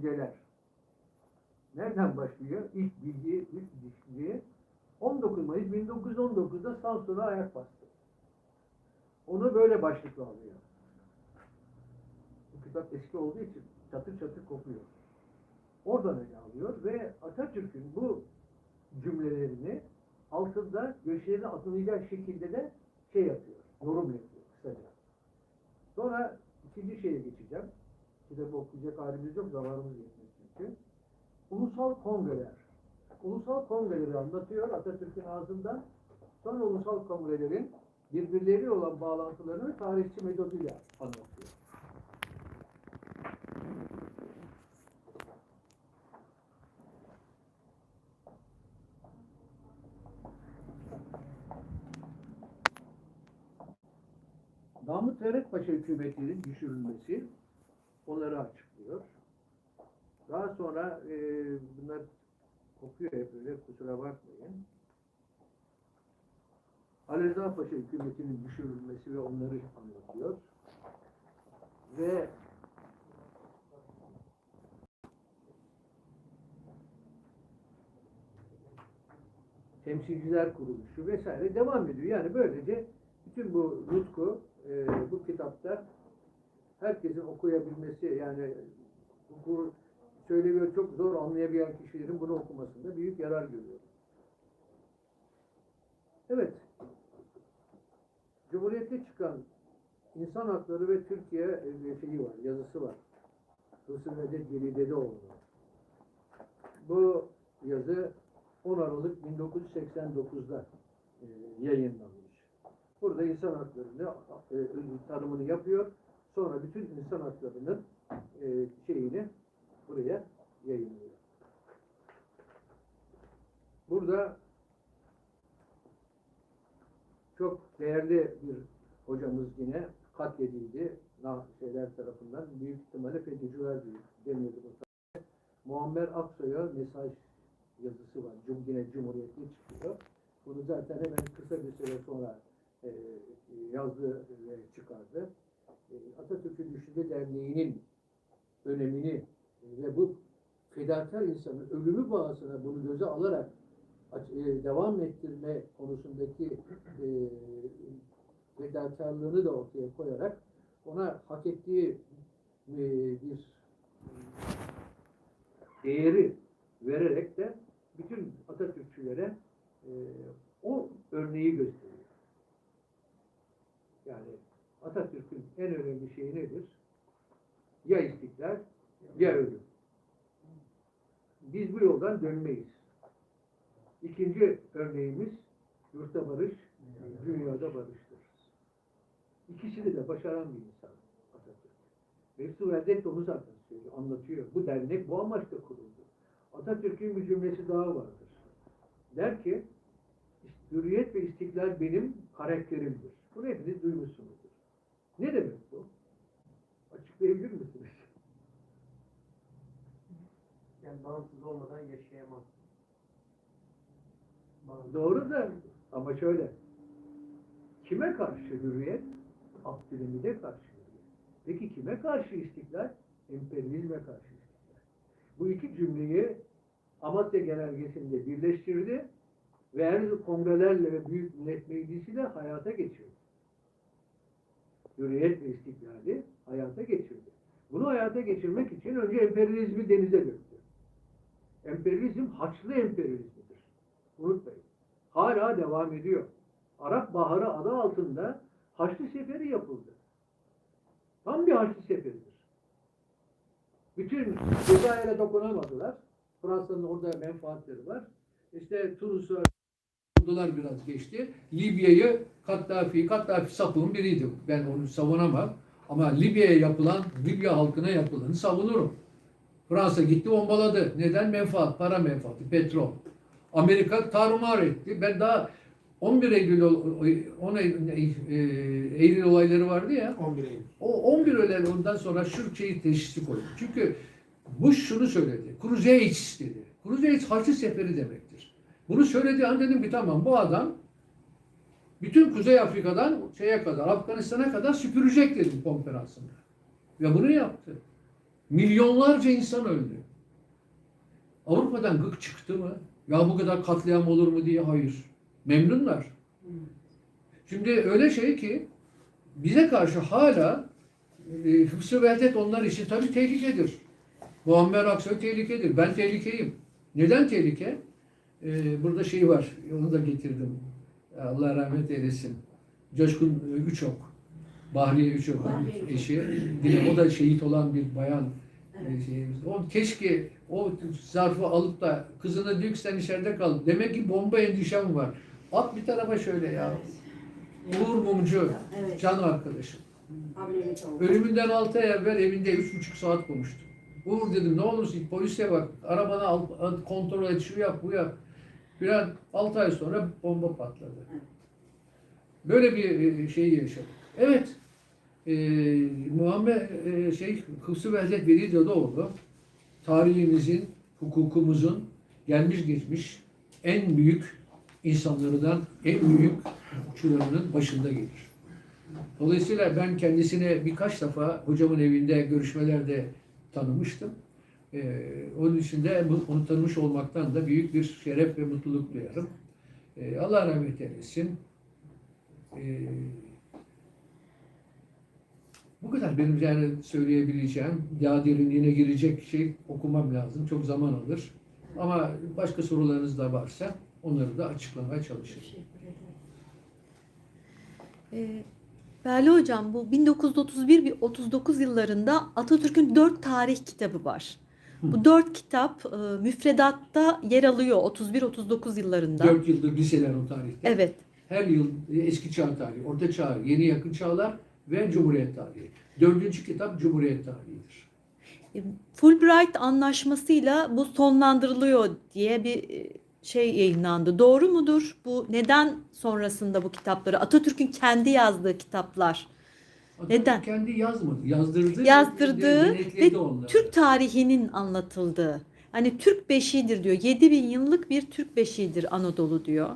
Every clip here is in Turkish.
düşünceler. Nereden başlıyor? İlk bilgi, ilk ilişkiye 19 Mayıs 1919'da Samsun'a ayak bastı. Onu böyle başlıkla alıyor. Bu kitap eski olduğu için çatır çatır kopuyor. Oradan ele alıyor ve Atatürk'ün bu cümlelerini altında göçlerini atılacak şekilde de şey yapıyor, yorum yapıyor kısaca. Sonra ikinci şeye geçeceğim. Kitabı okuyacak halimiz yok, zamanımız yetmez çünkü. Ulusal kongreler. Ulusal kongreleri anlatıyor Atatürk'ün ağzından. Sonra ulusal kongrelerin birbirleriyle olan bağlantılarını tarihçi metoduyla anlatıyor. Mahmut Devlet Paşa hükümetinin düşürülmesi onları açıklıyor. Daha sonra e, bunlar kopuyor hep öyle kusura bakmayın. Ali Rıza Paşa hükümetinin düşürülmesi ve onları anlatıyor. Ve temsilciler kuruluşu vesaire devam ediyor. Yani böylece bütün bu nutku e, bu kitapta herkesin okuyabilmesi yani bu söylemiyor çok zor anlayabilen kişilerin bunu okumasında büyük yarar görüyorum. Evet. Cumhuriyette çıkan insan hakları ve Türkiye e, şeyi var, yazısı var. Hırsız Vedat Gelidedeoğlu. Bu yazı 10 Aralık 1989'da e, yayınlanmış. Burada insan haklarını e, tanımını yapıyor. Sonra bütün insan haklarının e, şeyini buraya yayınlıyor. Burada çok değerli bir hocamız yine katledildi. Şeyler tarafından büyük ihtimalle FETÖ'cüler deniyordu bu tarafta. Muammer Aksoy'a mesaj yazısı var. Cum yine Cumhuriyet'te çıkıyor. Bunu zaten hemen kısa bir süre sonra e, yazdı ve çıkardı. E, Atatürk'ün Düşünce Derneği'nin önemini ve bu fedakar insanın ölümü bağısına bunu göze alarak e, devam ettirme konusundaki e, fedakarlığını da ortaya koyarak ona hak ettiği e, bir değeri vererek de bütün Atatürkçülere e, o örneği gösteriyor. Yani Atatürk'ün en önemli şeyi nedir? Ya istiklal ya ölüm. Biz bu yoldan dönmeyiz. İkinci örneğimiz yurtta barış, dünyada barıştır. İkisini de başaran bir insan Atatürk. Mevzu Verdet de onu zaten söylüyor, anlatıyor. Bu dernek bu amaçla kuruldu. Atatürk'ün bir cümlesi daha vardır. Der ki, hürriyet ve istiklal benim karakterimdir. Bunu hepiniz duymuşsunuzdur. Ne demek bu? Açıklayabilir misiniz? Yani bağımsız olmadan yaşayamaz. Bağımsız. Doğru da ama şöyle. Kime karşı hürriyet? Abdülhamid'e karşı hürriyet. Peki kime karşı istiklal? Emperyalizme karşı istiklal. Bu iki cümleyi Amasya Genelgesi'nde birleştirdi ve her kongrelerle ve Büyük Millet Meclisi'yle hayata geçirdi. Hürriyet ve istiklali hayata geçirdi. Bunu hayata geçirmek için önce emperyalizmi denize döktü. Emperyalizm Haçlı emperyalizmidir. Unutmayın. Hala devam ediyor. Arap Baharı adı altında Haçlı Seferi yapıldı. Tam bir Haçlı Seferidir. Bütün Cezayir'e dokunamadılar. Fransa'nın orada menfaatleri var. İşte Tunus'a dolar biraz geçti. Libya'yı Kaddafi, Kaddafi sapığın biriydi. Ben onu savunamam. Ama Libya'ya yapılan, Libya halkına yapılanı savunurum. Fransa gitti bombaladı. Neden? Menfaat, para menfaati, petrol. Amerika tarumar etti. Ben daha 11 Eylül ol- 10 Eylül, e, Eylül olayları vardı ya. 11 Eylül. O 11 Eylül ondan sonra şu şeyi teşhisi koydu. Çünkü Bush şunu söyledi. Crusades dedi. Crusades Haçlı Seferi demektir. Bunu söylediği an dedim ki tamam bu adam bütün Kuzey Afrika'dan şeye kadar, Afganistan'a kadar süpürecek dedim konferansında. Ve bunu yaptı. Milyonlarca insan öldü. Avrupa'dan gık çıktı mı? Ya bu kadar katliam olur mu diye hayır. Memnunlar. Şimdi öyle şey ki bize karşı hala e, Hıfzı Vehdet onlar için tabii tehlikedir. Muammer Aksoy tehlikedir. Ben tehlikeyim. Neden tehlike? E, burada şey var. Onu da getirdim. Allah rahmet eylesin. Coşkun Üçok. Bahriye Üçok Bahriye Üçok. eşi. Yine o da şehit olan bir bayan. e, şeyimiz. O keşke o zarfı alıp da kızına diyor ki sen içeride kal. Demek ki bomba endişem var. At bir tarafa şöyle ya. Uğur Mumcu, Evet. can arkadaşım. Ölümünden 6 ay evvel evinde üç buçuk saat konuştu. Uğur dedim ne olursun polise bak, arabana al, kontrol et, şu yap, bu yap. Bir an 6 ay sonra bomba patladı. Böyle bir e, şey yaşadık. Evet, e, Muhammed e, şey, Hıfzı Vehdet Veli Dadıoğlu, tarihimizin, hukukumuzun gelmiş geçmiş en büyük insanlarından, en büyük hukukçularının başında gelir. Dolayısıyla ben kendisine birkaç defa hocamın evinde görüşmelerde tanımıştım. Ee, onun için de onu tanımış olmaktan da büyük bir şeref ve mutluluk duyarım. Ee, Allah rahmet eylesin. Ee, bu kadar benim yani söyleyebileceğim. Daha derinliğine girecek şey okumam lazım. Çok zaman alır. Ama başka sorularınız da varsa onları da açıklamaya çalışırım. Ee, Berli Hocam bu 1931-39 yıllarında Atatürk'ün dört tarih kitabı var. Bu dört kitap e, müfredatta yer alıyor 31-39 yıllarında. Dört yıldır liseler o tarihte. Evet. Her yıl e, eski çağ tarihi, orta çağ, yeni yakın çağlar ve Cumhuriyet tarihi. Dördüncü kitap Cumhuriyet tarihidir. E, Fulbright anlaşmasıyla bu sonlandırılıyor diye bir e, şey yayınlandı. Doğru mudur? Bu neden sonrasında bu kitapları Atatürk'ün kendi yazdığı kitaplar Neden? kendi yazmadı, yazdırdı. Yazdırdığı ve onları. Türk tarihinin anlatıldığı. Hani Türk beşiğidir diyor. 7000 yıllık bir Türk beşiğidir Anadolu diyor.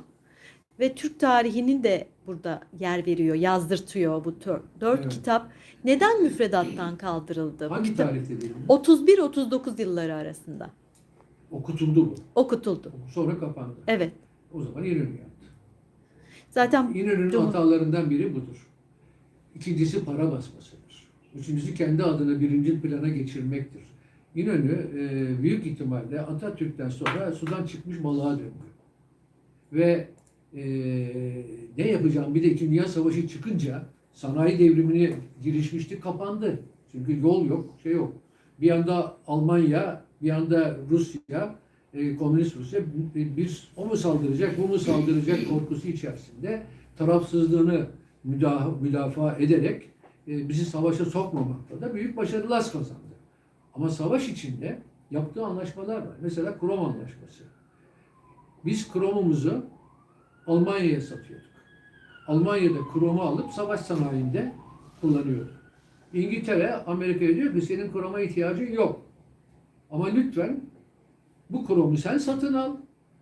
Ve Türk tarihinin de burada yer veriyor, yazdırtıyor bu tör- dört Evet. kitap. Neden müfredattan kaldırıldı bu Hangi kitap? tarihte değil mi? 31-39 yılları arasında Okutuldu bu. okutuldu. Sonra kapandı. Evet. O zaman İnönü yaptı. Zaten İnönü'nün hatalarından biri budur. İkincisi para basmasıdır. Üçüncüsü kendi adını birinci plana geçirmektir. İnönü e, büyük ihtimalle Atatürk'ten sonra sudan çıkmış balığa döndü. Ve e, ne yapacağım bir de İkinci Dünya Savaşı çıkınca sanayi devrimine girişmişti kapandı. Çünkü yol yok, şey yok. Bir yanda Almanya, bir yanda Rusya, e, komünist Rusya bir, bir o mu saldıracak, bu mu saldıracak korkusu içerisinde tarafsızlığını müdafaa, müdafaa ederek e, bizi savaşa sokmamakta da büyük başarılar kazandı. Ama savaş içinde yaptığı anlaşmalar var. Mesela Krom Anlaşması. Biz kromumuzu Almanya'ya satıyorduk. Almanya'da kromu alıp savaş sanayinde kullanıyordu. İngiltere Amerika'ya diyor ki senin kroma ihtiyacın yok. Ama lütfen bu kromu sen satın al.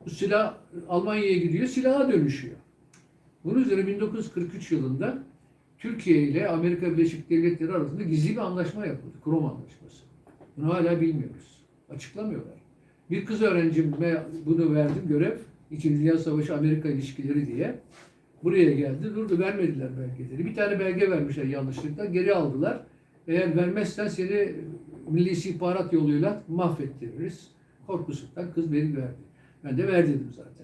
Bu silah Almanya'ya gidiyor, silaha dönüşüyor. Bunun üzerine 1943 yılında Türkiye ile Amerika Birleşik Devletleri arasında gizli bir anlaşma yapıldı. Krom Anlaşması. Bunu hala bilmiyoruz. Açıklamıyorlar. Bir kız öğrencime bunu verdim görev. İkinci Dünya Savaşı Amerika ilişkileri diye. Buraya geldi. Durdu vermediler belgeleri. Bir tane belge vermişler yanlışlıkla. Geri aldılar. Eğer vermezsen seni Milli İstihbarat yoluyla mahvettiririz. Korkusundan kız beni verdi. Ben de ver dedim zaten.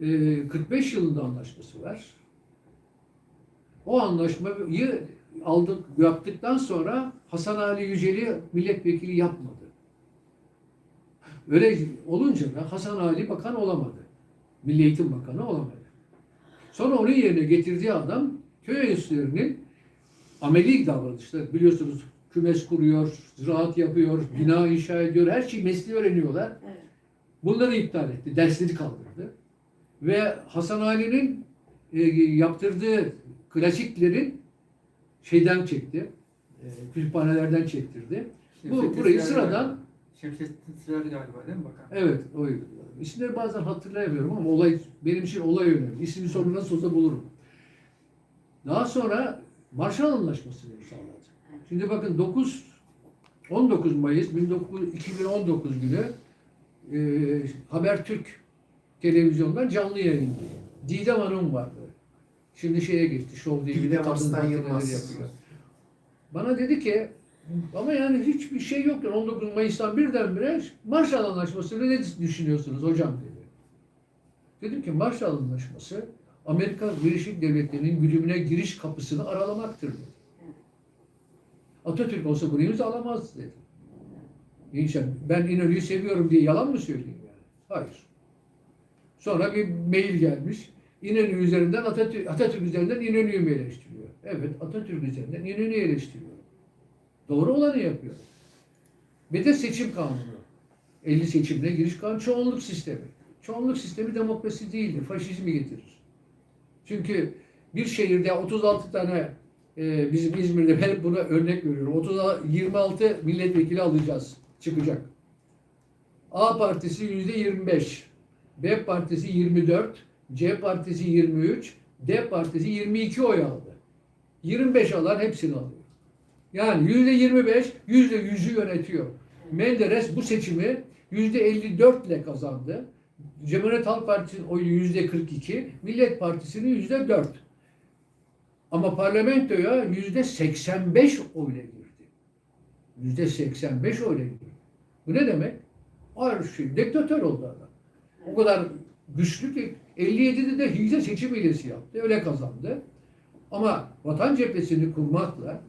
Ee, 45 yılında anlaşması var. O anlaşmayı aldık, yaptıktan sonra Hasan Ali Yücel'i milletvekili yapmadı. Öyle olunca da Hasan Ali bakan olamadı. Milli Eğitim Bakanı olamadı. Sonra onun yerine getirdiği adam köy enstitülerinin ameli davranışlar. Biliyorsunuz kümes kuruyor, ziraat yapıyor, bina inşa ediyor, her şeyi mesleği öğreniyorlar. Bunları iptal etti, dersleri kaldırdı. Ve Hasan Ali'nin e, yaptırdığı klasiklerin şeyden çekti, e, kütüphanelerden çektirdi. Bu burayı sıradan. Şemsettin Sırar galiba değil mi bakan? Evet, o İsimleri bazen hatırlayamıyorum ama olay benim için olay önemli. İsmi sonra nasıl olsa bulurum. Daha sonra Marshall Anlaşması'nı imzaladı. Şimdi bakın 9 19 Mayıs 19 2019 günü e, Habertürk televizyondan canlı yayın. Didem Hanım vardı. Şimdi şeye geçti. Show TV'de Didem makineleri Yılmaz. yapıyor. Bana dedi ki ama yani hiçbir şey yok. Yani 19 Mayıs'tan birdenbire Marshall Anlaşması'nı ne düşünüyorsunuz hocam dedi. Dedim ki Marshall Anlaşması Amerika Birleşik Devletleri'nin güdümüne giriş kapısını aralamaktır dedi. Atatürk olsa bunu imzalamaz dedi. İnşallah ben İnönü'yü seviyorum diye yalan mı söyleyeyim yani? Hayır. Sonra bir mail gelmiş. İnönü üzerinden Atatürk, Atatürk üzerinden İnönü'yü mü eleştiriyor? Evet Atatürk üzerinden İnönü'yü eleştiriyor. Doğru olanı yapıyor. Bir de seçim kanunu. 50 seçimle giriş kanunu çoğunluk sistemi. Çoğunluk sistemi demokrasi değildir. Faşizmi getirir. Çünkü bir şehirde 36 tane e, bizim İzmir'de ben buna örnek veriyorum. 30, 26 milletvekili alacağız. Çıkacak. A partisi yüzde 25. B partisi 24. C partisi 23. D partisi 22 oy aldı. 25 alan hepsini alıyor. Yani yüzde 25, yüzde 100'ü yönetiyor. Menderes bu seçimi yüzde 54 ile kazandı. Cumhuriyet Halk Partisi'nin oyu yüzde 42, Millet Partisi'nin yüzde 4. Ama parlamentoya yüzde 85 oyla girdi. Yüzde 85 oyla girdi. Bu ne demek? Ayrı şey, diktatör oldu adam. O kadar güçlü ki 57'de de Hilce seçim hilesi yaptı. Öyle kazandı. Ama vatan cephesini kurmakla,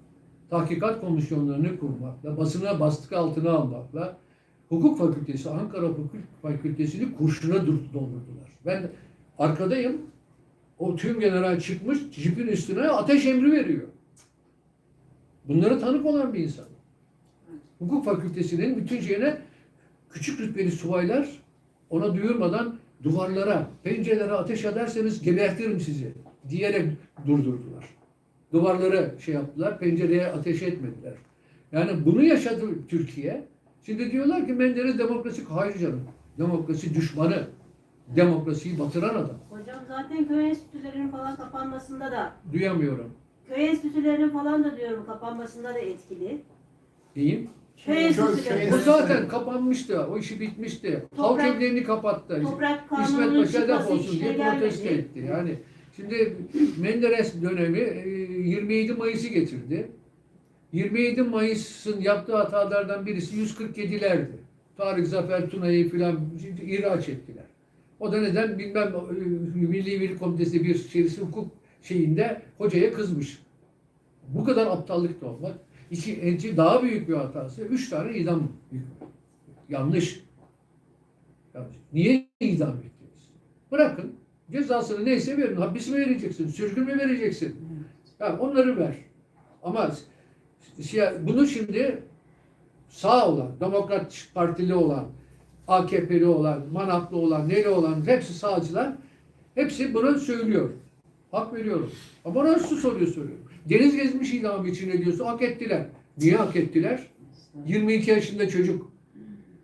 tahkikat komisyonlarını kurmakla, basına bastık altına almakla, hukuk fakültesi, Ankara Hukuk Fakültesini kurşuna dur- doldurdular. Ben arkadayım. O tüm general çıkmış, jipin üstüne ateş emri veriyor. Bunlara tanık olan bir insan. Hukuk fakültesinin bütün şeyine küçük rütbeli subaylar ona duyurmadan duvarlara, pencerelere ateş ederseniz gebertirim sizi diyerek durdurdular. Duvarları şey yaptılar, pencereye ateş etmediler. Yani bunu yaşadı Türkiye. Şimdi diyorlar ki Menderes demokrasi, hayır canım. Demokrasi düşmanı. Demokrasiyi batıran adam. Hocam zaten köy enstitülerinin falan kapanmasında da, Duyamıyorum. köy enstitülerinin falan da diyorum kapanmasında da etkili. Diyeyim. Köy enstitüleri, O enstitüleri- zaten kapanmıştı. O işi bitmişti. Halk Toprak- evlerini kapattı. toprak İsmet kanununun Paşa çıkması defolsun işine diye protesto gelmedi. etti. Yani şimdi Menderes dönemi e, 27 Mayıs'ı getirdi. 27 Mayıs'ın yaptığı hatalardan birisi 147'lerdi. Tarık Zafer Tuna'yı filan ihraç ettiler. O da neden bilmem e, Milli Veli Komitesi bir şeysi hukuk şeyinde hocaya kızmış. Bu kadar aptallık da olmak. İki, iki daha büyük bir hatası. Üç tane idam. Yanlış. Yanlış. Niye idam ettiniz? Bırakın. Cezasını neyse verin. Hapis mi vereceksin? Sürgün mü vereceksin? Ya onları ver. Ama bunu şimdi sağ olan, Demokrat Partili olan, AKP'li olan, Manaplı olan, neli olan hepsi sağcılar hepsi bunu söylüyor. Hak veriyorum. Ama nasıl soruyor soruyor. Deniz gezmiş idam için ne diyorsa hak ettiler. Niye hak ettiler? 22 yaşında çocuk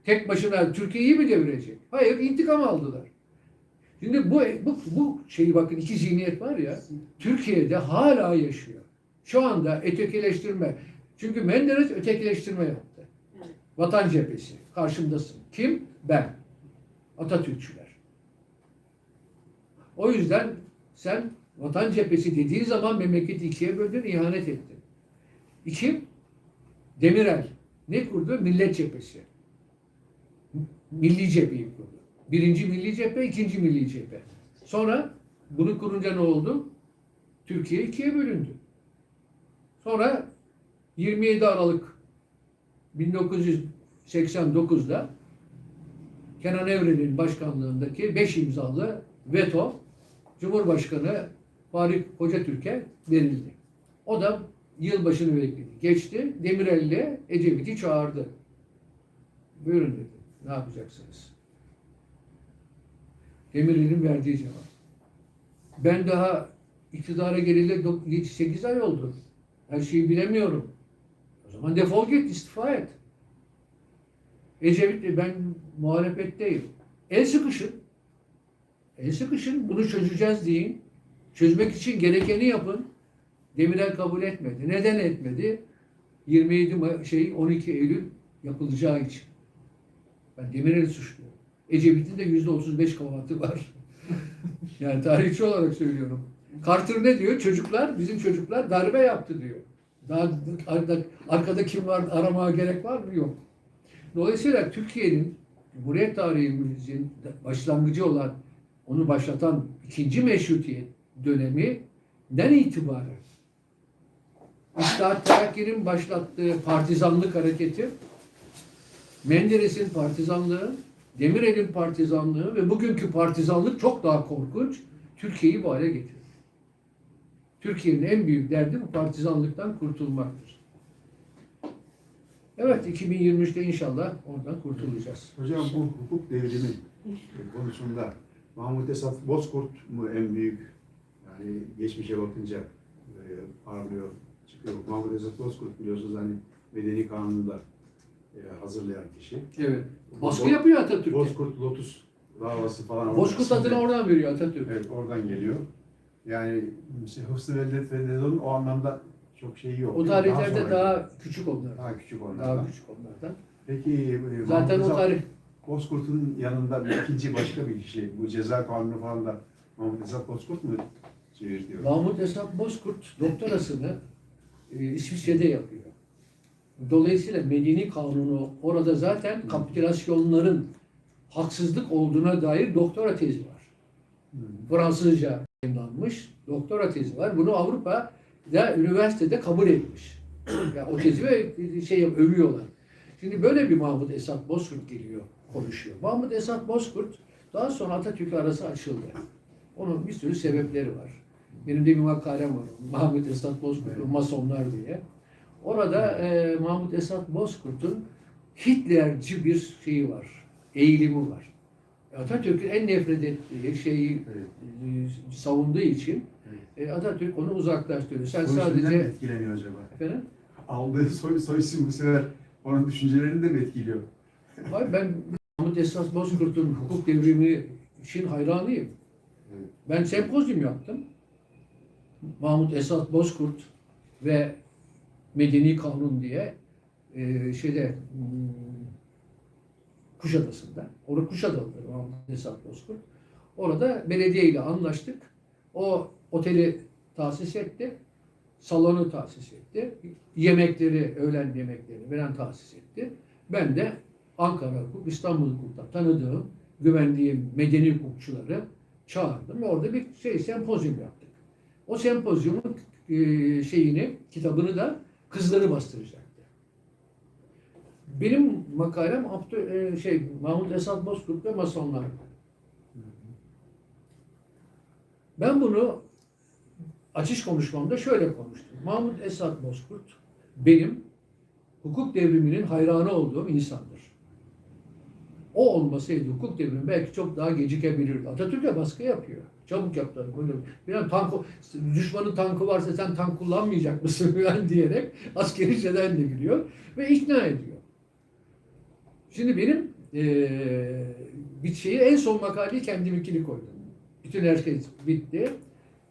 tek başına Türkiye'yi mi devirecek? Hayır, intikam aldılar. Şimdi bu, bu, bu şeyi bakın iki zihniyet var ya, Türkiye'de hala yaşıyor. Şu anda ötekileştirme. Çünkü Menderes ötekileştirme yaptı. Vatan cephesi. Karşımdasın. Kim? Ben. Atatürkçüler. O yüzden sen vatan cephesi dediğin zaman memleketi ikiye böldün, ihanet ettin. İki, Demirel. Ne kurdu? Millet cephesi. Milli cepheyi kurdu. Birinci milli cephe, ikinci milli cephe. Sonra bunu kurunca ne oldu? Türkiye ikiye bölündü. Sonra 27 Aralık 1989'da Kenan Evren'in başkanlığındaki 5 imzalı veto Cumhurbaşkanı Faruk Hocatürk'e verildi. O da yılbaşını bekledi. Geçti. Demirel'le Ecevit'i çağırdı. Buyurun dedi. Ne yapacaksınız? Demirel'in verdiği cevap. Ben daha iktidara geleli 8 ay oldu. Her şeyi bilemiyorum. O zaman defol git, istifa et. Ecevit de ben muhalefetteyim. El sıkışın. El sıkışın. Bunu çözeceğiz deyin. Çözmek için gerekeni yapın. Demirel kabul etmedi. Neden etmedi? 27 Ma- şey 12 Eylül yapılacağı için. Ben Demirel'i suçluyorum. Ecevit'in de yüzde 35 kabahati var. yani tarihçi olarak söylüyorum. Carter ne diyor? Çocuklar, bizim çocuklar darbe yaptı diyor. Daha arkada, arkada kim var aramaya gerek var mı? Yok. Dolayısıyla Türkiye'nin Cumhuriyet tarihimizin başlangıcı olan, onu başlatan ikinci meşrutiyet döneminden itibaren İttihat Terakki'nin başlattığı partizanlık hareketi, Menderes'in partizanlığı, Demirel'in partizanlığı ve bugünkü partizanlık çok daha korkunç Türkiye'yi bu hale getirdi. Türkiye'nin en büyük derdi bu partizanlıktan kurtulmaktır. Evet 2023'te inşallah oradan kurtulacağız. Hocam bu hukuk devrimi konusunda Mahmut Esat Bozkurt mu en büyük yani geçmişe bakınca e, parlıyor çıkıyor. Mahmut Esat Bozkurt biliyorsunuz hani medeni kanunu da e, hazırlayan kişi. Evet. Baskı Bo- yapıyor Atatürk'e. Bozkurt Lotus davası falan. Bozkurt adını oradan veriyor Atatürk. Evet oradan geliyor. Yani işte Hıfzı Veldet ve Nedon'un o anlamda çok şeyi yok. O Daha tarihlerde daha geliyor. küçük onlar. daha küçük Daha onlardan. küçük onlardan. Peki e, Zaten Mahmut o tarih Bozkurt'un yanında bir ikinci başka bir kişi. Bu ceza kanunu falan da Mahmut Esat Bozkurt mu Mahmut Esat Bozkurt doktorasını e, İsviçre'de yapıyor. Dolayısıyla Medeni Kanunu orada zaten kapitülasyonların haksızlık olduğuna dair doktora tezi var. Fransızca yayınlanmış doktora tezi var. Bunu Avrupa'da üniversitede kabul etmiş. yani o tezi ve şey övüyorlar. Şimdi böyle bir Mahmut Esat Bozkurt geliyor, konuşuyor. Mahmut Esat Bozkurt daha sonra Atatürk arası açıldı. Onun bir sürü sebepleri var. Benim de bir makalem var. Mahmut Esat Bozkurt'un Masonlar diye. Orada e, Mahmut Esat Bozkurt'un Hitlerci bir şeyi var. Eğilimi var. Atatürk'ün en nefret ettiği şeyi Evet. e, savunduğu için e, Atatürk onu uzaklaştırıyor. Sen Soy sadece etkileniyor acaba? efendim Aldığı soy, soy isim bu sefer onun düşüncelerini de mi etkiliyor? Hayır, ben Mahmut Esat Bozkurt'un hukuk devrimi için hayranıyım. Evet. Ben sempozyum yaptım. Mahmut Esat Bozkurt ve Medeni Kanun diye e, şeyde hmm, Kuşadası'nda. Orada Kuşadalı'dır Mahmut Esat Bozkurt. Orada belediye ile anlaştık. O oteli tahsis etti. Salonu tahsis etti. Yemekleri, öğlen yemekleri veren tahsis etti. Ben de Ankara hukuk, İstanbul hukukta tanıdığım, güvendiğim medeni hukukçuları çağırdım orada bir şey sempozyum yaptık. O sempozyumun e, şeyini, kitabını da kızları bastıracaktı. Benim makalem Abdü, e, şey Mahmut Esat Bozkurt ve Masonlar. Ben bunu açış konuşmamda şöyle konuştum. Mahmut Esat Bozkurt benim hukuk devriminin hayranı olduğum insandır. O olmasaydı hukuk devrimi belki çok daha gecikebilirdi. Atatürk'e baskı yapıyor. Çabuk yap tabii. Böyle bir an tank, düşmanın tankı varsa sen tank kullanmayacak mısın falan diyerek askeri şeyden de giriyor ve ikna ediyor. Şimdi benim eee bir şeyi en son makaleyi kendiminkini koydum. Bütün herkes bitti.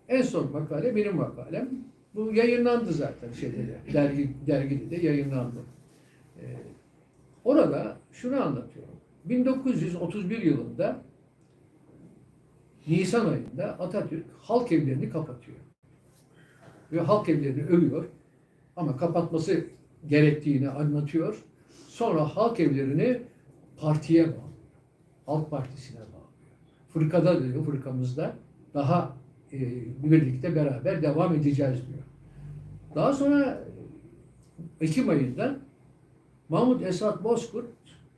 En son makale benim makalem. Bu yayınlandı zaten şeyde de, dergi, dergide de yayınlandı. Ee, orada şunu anlatıyorum. 1931 yılında Nisan ayında Atatürk halk evlerini kapatıyor. Ve halk evlerini övüyor. Ama kapatması gerektiğini anlatıyor. Sonra halk evlerini partiye bağlıyor. Halk Partisi'ne bağlıyor. Fırkada diyor, fırkamızda daha e, birlikte beraber devam edeceğiz diyor. Daha sonra Ekim ayında Mahmut Esat Bozkurt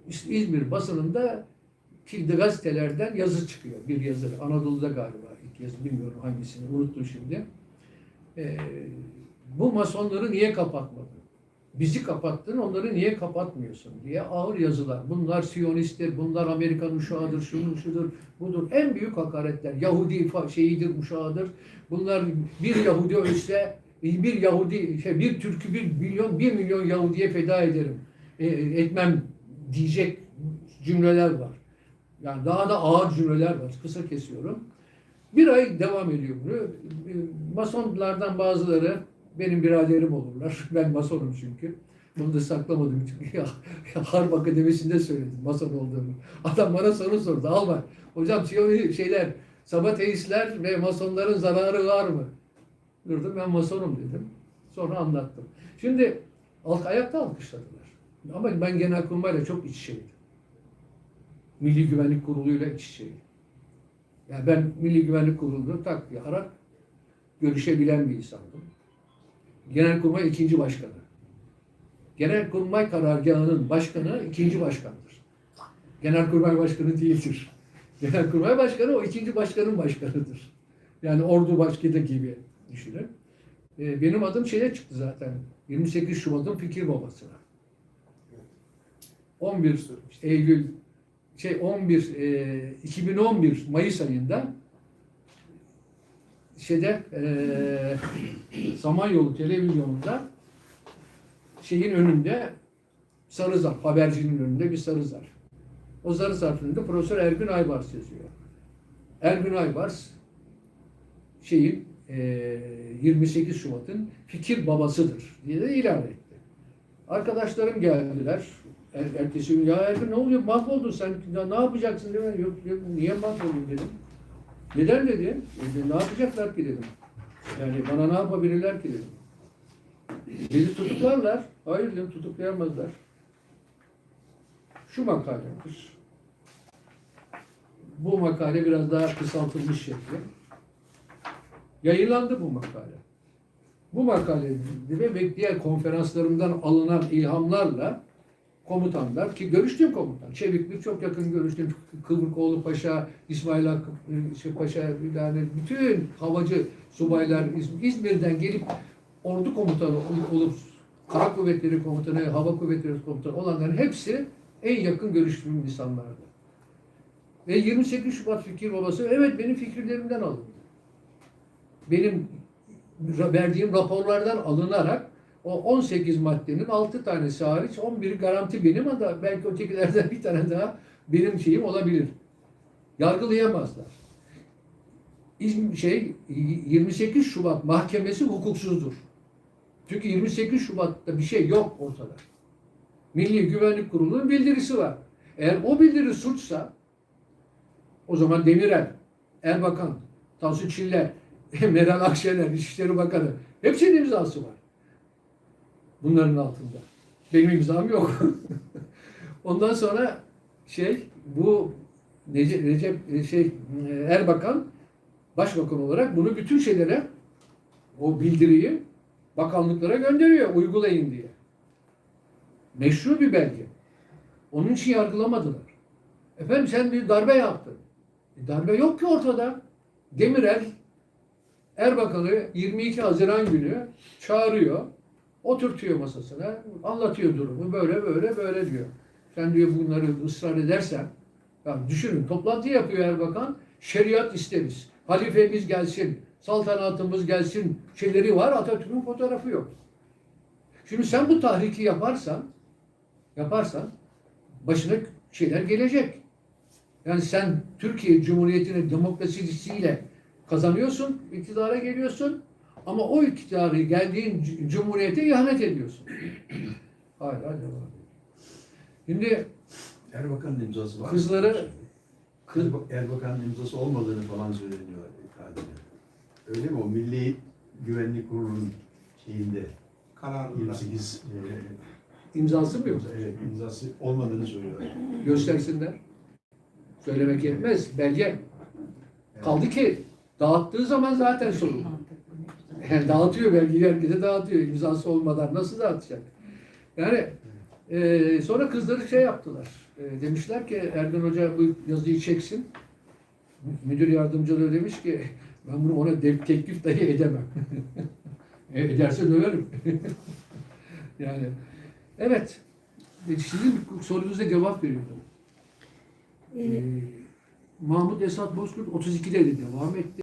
İz- İzmir basınında kilde gazetelerden yazı çıkıyor. Bir yazı. Anadolu'da galiba ilk yazı. Bilmiyorum hangisini. Unuttum şimdi. Ee, bu masonları niye kapatmadın? Bizi kapattın, onları niye kapatmıyorsun diye ağır yazılar. Bunlar Siyonisttir, bunlar Amerikan uşağıdır, şunun şudur, budur. En büyük hakaretler. Yahudi şeyidir, uşağıdır. Bunlar bir Yahudi ölse, bir Yahudi, şey, bir Türk'ü bir milyon, bir milyon Yahudi'ye feda ederim. E, etmem diyecek cümleler var. Yani daha da ağır cümleler var. Kısa kesiyorum. Bir ay devam ediyor bunu. Masonlardan bazıları Benim biraderim olurlar. Ben masonum çünkü. Bunu da saklamadım çünkü Harp Akademisi'nde söyledim mason olduğumu. Adam bana soru sordu. Albay, hocam Siyoni şeyler, sabateistler ve masonların zararı var mı? Durdum ben masonum dedim. Sonra anlattım. Şimdi halk ayakta alkışladılar. Ama ben Genelkurmay'la çok iç içeydim. Milli Güvenlik Kurulu'yla iç içeydim. Yani ben Milli Güvenlik Kurulu'nu tak diye arar görüşebilen bir insandım. Genelkurmay ikinci başkanı. Genelkurmay karargahının başkanı ikinci başkandır. Genelkurmay başkanı değildir. Genelkurmay başkanı o ikinci başkanın başkanıdır. Yani ordu başkanı gibi düşünün. Ee, benim adım şeye çıktı zaten. 28 Şubat'ın fikir babasına. 11 Eylül şey 11 e, 2011 Mayıs ayında şeyde e, Samanyolu televizyonunda şeyin önünde sarı zarf, habercinin önünde bir sarı zarf. O sarı zarfın önünde Profesör Ergün Aybars yazıyor. Ergün Aybars şeyin e, 28 Şubat'ın fikir babasıdır diye de ilan etti. Arkadaşlarım geldiler. Er, ertesi gün ya Ergün ne oluyor mahvoldun sen ya ne yapacaksın dedim. Yok, yok niye mahvoldun dedim. Neden dedi? E, ne yapacaklar ki dedim. Yani bana ne yapabilirler ki dedim. Beni tutuklarlar. Hayır dedim tutuklayamazlar. Şu makaledir. Bu makale biraz daha kısaltılmış şekli. Yayınlandı bu makale. Bu makale ve diğer konferanslarımdan alınan ilhamlarla komutanlar ki görüştüğüm komutan, Çevikli çok yakın görüştüğüm Kıvrıkoğlu Paşa, İsmail Hakkı şey Paşa, yani bütün havacı subaylar İz- İzmir'den gelip ordu komutanı ol- olup Kara Kuvvetleri Komutanı, Hava Kuvvetleri Komutanı olanların hepsi en yakın görüştüğüm insanlardı. Ve 28 Şubat fikir babası evet benim fikirlerimden alındı. Benim verdiğim raporlardan alınarak o 18 maddenin 6 tanesi hariç 11'i garanti benim ama belki ötekilerden bir tane daha benim şeyim olabilir. Yargılayamazlar. Şey 28 Şubat mahkemesi hukuksuzdur. Çünkü 28 Şubat'ta bir şey yok ortada. Milli Güvenlik Kurulu'nun bildirisi var. Eğer o bildiri suçsa o zaman Demirel, Erbakan, Tansu Çiller, Meral Akşener, İçişleri Bakanı hepsinin imzası var. Bunların altında. Benim imzam yok. Ondan sonra şey bu Recep, Recep şey Erbakan başbakan olarak bunu bütün şeylere o bildiriyi bakanlıklara gönderiyor uygulayın diye. Meşru bir belge. Onun için yargılamadılar. Efendim sen bir darbe yaptın. E, darbe yok ki ortada. Demirel Erbakan'ı 22 Haziran günü çağırıyor. Oturtuyor masasına. Anlatıyor durumu. Böyle böyle böyle diyor. Sen diyor bunları ısrar edersen ya düşünün toplantı yapıyor Erbakan. Şeriat isteriz. Halifemiz gelsin. Saltanatımız gelsin. Şeyleri var. Atatürk'ün fotoğrafı yok. Şimdi sen bu tahriki yaparsan yaparsan başına şeyler gelecek. Yani sen Türkiye Cumhuriyeti'nin demokrasisiyle kazanıyorsun, iktidara geliyorsun ama o iktidarı geldiğin cumhuriyete ihanet ediyorsun. Hala devam ediyor. Şimdi Erbakan'ın imzası var. mı? Kızları- kız, Erba- Erbakan'ın imzası olmadığını falan söyleniyor ifadede. Öyle mi? O Milli Güvenlik Kurulu'nun şeyinde Kararında. 28 e, imzası mı yok? evet, imzası olmadığını söylüyor. Göstersinler. Söylemek yetmez. Belge. Kaldı ki dağıttığı zaman zaten sorun. Yani dağıtıyor belgeyi herkese dağıtıyor. İmzası olmadan nasıl dağıtacak? Yani e, sonra kızları şey yaptılar. E, demişler ki Erdoğan Hoca bu yazıyı çeksin. Müdür yardımcıları demiş ki ben bunu ona de- teklif dahi edemem. e, ederse döverim. yani evet. E, Sizin sorunuza cevap veriyordum. Ee, Mahmut Esat Bozkurt 32'de de devam etti.